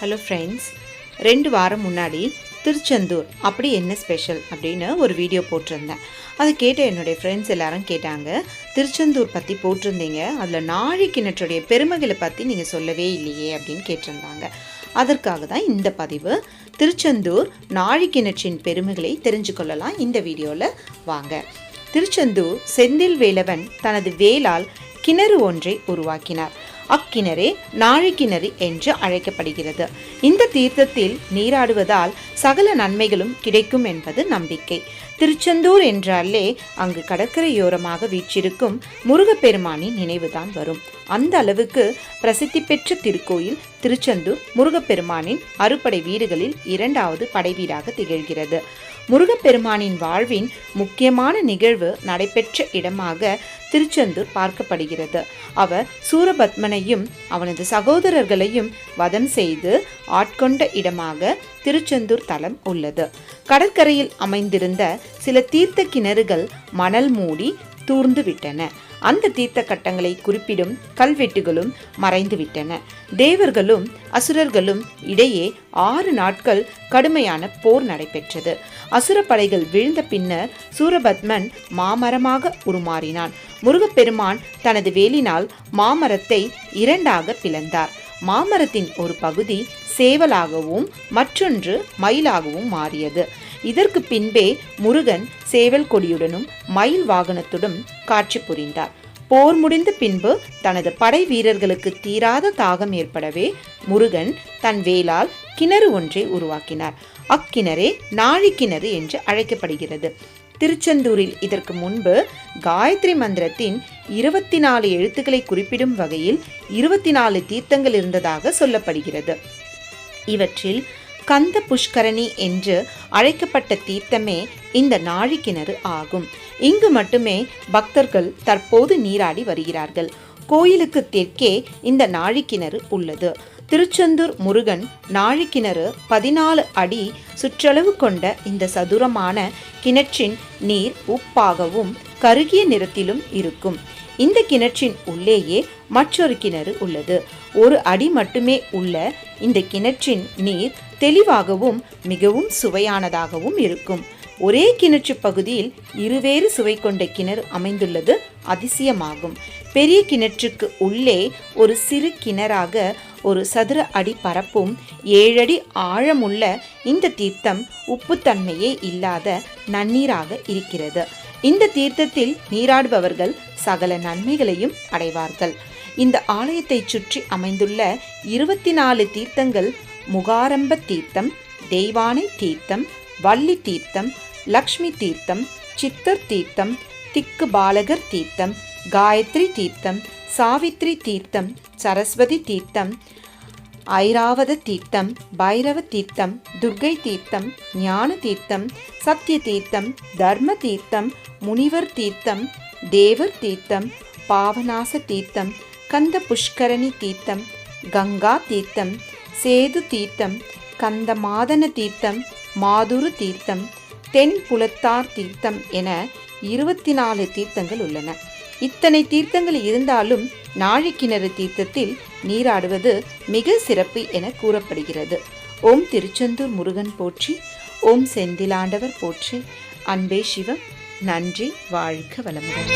Hello friends ரெண்டு வாரம் முன்னாடி திருச்செந்தூர் அப்படி என்ன ஸ்பெஷல் அப்படின்னு ஒரு வீடியோ போட்டிருந்தேன். அதை கேட்ட என்னுடைய ஃப்ரெண்ட்ஸ் எல்லாரும் கேட்டாங்க திருச்செந்தூர் பற்றி போட்டிருந்தீங்க. அதில் நாழி கிணற்றுடைய பெருமைகளை பற்றி நீங்கள் சொல்லவே இல்லையே அப்படின்னு கேட்டிருந்தாங்க. அதற்காக தான் இந்த பதிவு திருச்செந்தூர் நாழி கிணற்றின் பெருமைகளை தெரிஞ்சு கொள்ளலாம் இந்த வீடியோவில் வாங்க. திருச்செந்தூர் செந்தில் வேலவன் தனது வேலால் கிணறு ஒன்றை உருவாக்கினார். அக்கிணறே நாழிக்கிணறு என்று அழைக்கப்படுகிறது. இந்த தீர்த்தத்தில் நீராடுவதால் சகல நன்மைகளும் கிடைக்கும் என்பது நம்பிக்கை. திருச்செந்தூர் என்றாலே அங்கு கடற்கரையோரமாக வீற்றிருக்கும் முருகப்பெருமானின் நினைவுதான் வரும். அந்த அளவுக்கு பிரசித்தி பெற்ற திருக்கோயில் திருச்செந்தூர் முருகப்பெருமானின் அறுபடை வீடுகளில் இரண்டாவது படைவீடாக திகழ்கிறது. முருகப்பெருமானின் வாழ்வின் முக்கியமான நிகழ்வு நடைபெற்ற இடமாக திருச்செந்தூர் பார்க்கப்படுகிறது. அவர் சூரபத்மனையும் அவனது சகோதரர்களையும் வதம் செய்து ஆட்கொண்ட இடமாக திருச்செந்தூர் தலம் உள்ளது. கடற்கரையில் அமைந்திருந்த சில தீர்த்த கிணறுகள் மணல் மூடி தூர்ந்து விட்டன அந்த தீர்த்த கட்டங்களை குறிப்பிடும் கல்வெட்டுகளும் மறைந்துவிட்டன. தேவர்களும் அசுரர்களும் இடையே ஆறு நாட்கள் கடுமையான போர் நடைபெற்றது. அசுர படைகள் வீழ்ந்த பின்னர் சூரபத்மன் மாமரமாக உருமாறினான். முருகப்பெருமான் தனது வேலினால் மாமரத்தை இரண்டாக பிளந்தார். மாமரத்தின் ஒரு பகுதி சேவலாகவும் மற்றொன்று மயிலாகவும் மாறியது. இதற்கு பின்பே முருகன் சேவல் கொடியுடனும் மயில் வாகனத்துடன் காட்சி புரிந்தார். போர் முடிந்த பின்பு தனது படை வீரர்களுக்கு தீராத தாகம் ஏற்படவே முருகன் தன் வேலால் கிணறு ஒன்றை உருவாக்கினார். அக்கிணறே நாழிக்கிணறு என்று அழைக்கப்படுகிறது. திருச்செந்தூரில் இதற்கு முன்பு காயத்ரி மந்திரத்தின் இருபத்தி நாலு எழுத்துக்களை குறிப்பிடும் வகையில் இருபத்தி நாலு தீர்த்தங்கள் இருந்ததாக சொல்லப்படுகிறது. இவற்றில் கந்த புஷ்கரணி என்று அழைக்கப்பட்ட தீர்த்தமே இந்த நாழிக்கிணறு ஆகும். இங்கு மட்டுமே பக்தர்கள் தற்போது நீராடி வருகிறார்கள். கோயிலுக்கு தெற்கே இந்த நாழிக்கிணறு உள்ளது. திருச்செந்தூர் முருகன் நாழிக்கிணறு பதினாலு அடி சுற்றளவு கொண்ட இந்த சதுரமான கிணற்றின் நீர் உப்பாகவும் கருகிய நிறத்திலும் இருக்கும். இந்த கிணற்றின் உள்ளேயே மற்றொரு கிணறு உள்ளது. ஒரு அடி மட்டுமே உள்ள இந்த கிணற்றின் நீர் தெளிவாகவும் மிகவும் சுவையானதாகவும் இருக்கும். ஒரே கிணற்று பகுதியில் இருவேறு சுவை கொண்ட கிணறு அமைந்துள்ளது அதிசயமாகும். பெரிய கிணற்றுக்கு உள்ளே ஒரு சிறு கிணறாக ஒரு சதுர அடி பரப்பும் ஏழடி ஆழமுள்ள இந்த தீர்த்தம் உப்புத்தன்மையே இல்லாத நன்னீராக இருக்கிறது. இந்த தீர்த்தத்தில் நீராடுபவர்கள் சகல நன்மைகளையும் அடைவார்கள். இந்த ஆலயத்தை சுற்றி அமைந்துள்ள இருபத்தி நாலு தீர்த்தங்கள் முகாரம்ப தீர்த்தம் தெய்வானை தீர்த்தம் வள்ளி தீர்த்தம் லக்ஷ்மி தீர்த்தம் சித்தர் தீர்த்தம் திக்கு பாலகர் தீர்த்தம் காயத்ரி தீர்த்தம் சாவித்ரி தீர்த்தம் சரஸ்வதி தீர்த்தம் ஐராவத தீர்த்தம் பைரவ தீர்த்தம் துர்கை தீர்த்தம் ஞான தீர்த்தம் சத்திய தீர்த்தம் தர்ம தீர்த்தம் முனிவர் தீர்த்தம் தேவர் தீர்த்தம் பாவநாச தீர்த்தம் கந்த புஷ்கரணி தீர்த்தம் கங்கா தீர்த்தம் சேது தீர்த்தம் கந்த மாதன தீர்த்தம் மாதுரு தீர்த்தம் தென் புலத்தார் தீர்த்தம் என இருபத்தி நாலு தீர்த்தங்கள் உள்ளன. இத்தனை தீர்த்தங்கள் இருந்தாலும் நாழிக்கிணறு தீர்த்தத்தில் நீராடுவது மிக சிறப்பு என கூறப்படுகிறது. ஓம் திருச்செந்தூர் முருகன் போற்றி ஓம் செந்திலாண்டவர் போற்றி. அன்பே சிவம் நன்றி வாழ்க வளமுடன்.